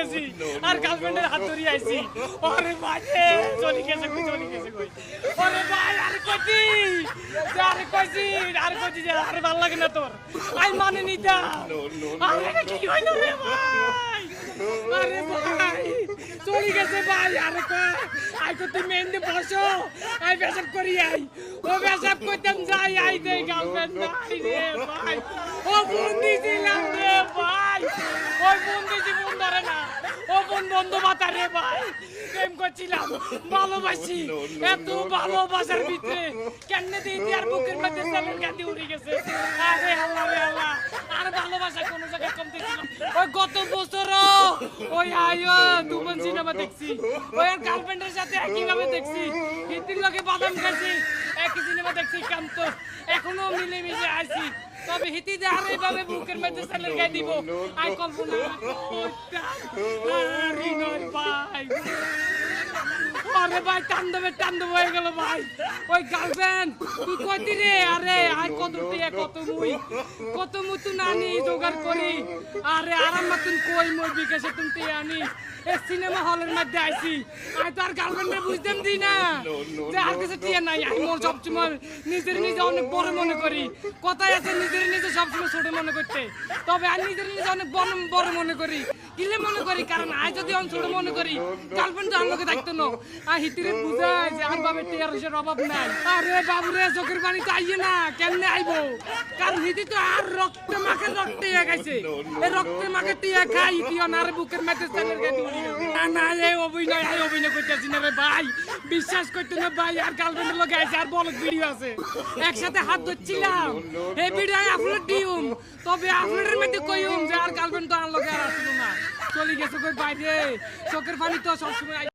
গেছি। আর গার্লফ্রেন্ডের হাত ধরে আইছি। ওরে রে, চলে গেছে কই চলে গেছে কই? ওরে ভাই আর কইছি আর কইছি আর কইছি যে আর ভালো লাগে না তোর। আই মানে নিতা আরে কি হইল রে ভাই? আরে ভাই চলে গেছে ভাই আরে কই? আই তো তুই মেন্দে বসো আই বেসাব করি আই। ও বেসাব করতাম যাই আই দে গার্লফ্রেন্ড নাই রে ভাই। ও বন্দি ছিলাম রে ভাই। ওই বন্দি জীবন ধরে না। ও বোন বন্ধু মাতা রে ভাই প্রেম করছিলাম ভালোবাসি। এত ভালোবাসার ভিতরে কেন দিদি আর বুকের মধ্যে সেলের গান্ধি উড়ে গেছে? আরে আল্লাহ রে আল্লাহ আর ভালোবাসা কোনো জায়গায় কমতে ছিল ওই গত বছর ওই আয়ো দুমন সিনেমা দেখছি ওই গার্লফ্রেন্ডের সাথে একইভাবে দেখছি হিন্দির লোকে বাদাম খাইছি একই সিনেমা দেখছি কান্ত এখনও মিলে মিশে আছি। তবে হিতি যে আর এইভাবে বুকের মধ্যে সেলের গায়ে দিব আই কল্পনা ভাই। আরে ভাই, টান দেবে, টান দেবো, হয়ে গেল, ভাই। ওই গার্লফ্রেন্ড তুই কই রে? আরে আই কত মুই কত মুতু নানি জোগাড় করি। আরে আরাম মতন কই মই বিকাশে তুমি আনি। এ সিনেমা হলের মধ্যে আইছি। আই তো আর গার্লফ্রেন্ডে বুঝতাম দি না। যে আর কিছু টিয়া নাই আমি মোর সবসময় নিজের নিজে অনেক বড় মনে করি। কথাই আছে নিজের নিজে সবসময় ছোট মনে করতে। তবে আর নিজের নিজে অনেক বড় বড় মনে করি। কিলে মনে করি, কারণ আই যদি ছোট মনে করি গার্লফ্রেন্ড তো আমাকে থাকতো না। আর বুঝায় যে আর বাবে অভাব নাই। আরে বাবুরে, চোখের পানি তো আইয়ে না, কেমনে আইবো? কারণ হিতি তো আর রক্ত মাখে, রক্তে গেছে এই রক্তে মাখে টিয়া খাই হিতিও না আর বুকের গায়ে না না এই অভিনয় এই অভিনয় করতেছি না রে ভাই। বিশ্বাস করতে না ভাই, আর গার্লফ্রেন্ডের লগে আছে, আর বলক ভিডিও আছে। একসাথে হাত ধরছিলাম। এই ভিডিও আপলোড দিউম। তবে আপলোডের মধ্যে কইউম যে আর গার্লফ্রেন্ড তো আর আর আসলো না। চলে গেছে কই বাইরে? চোখের পানি তো সবসময়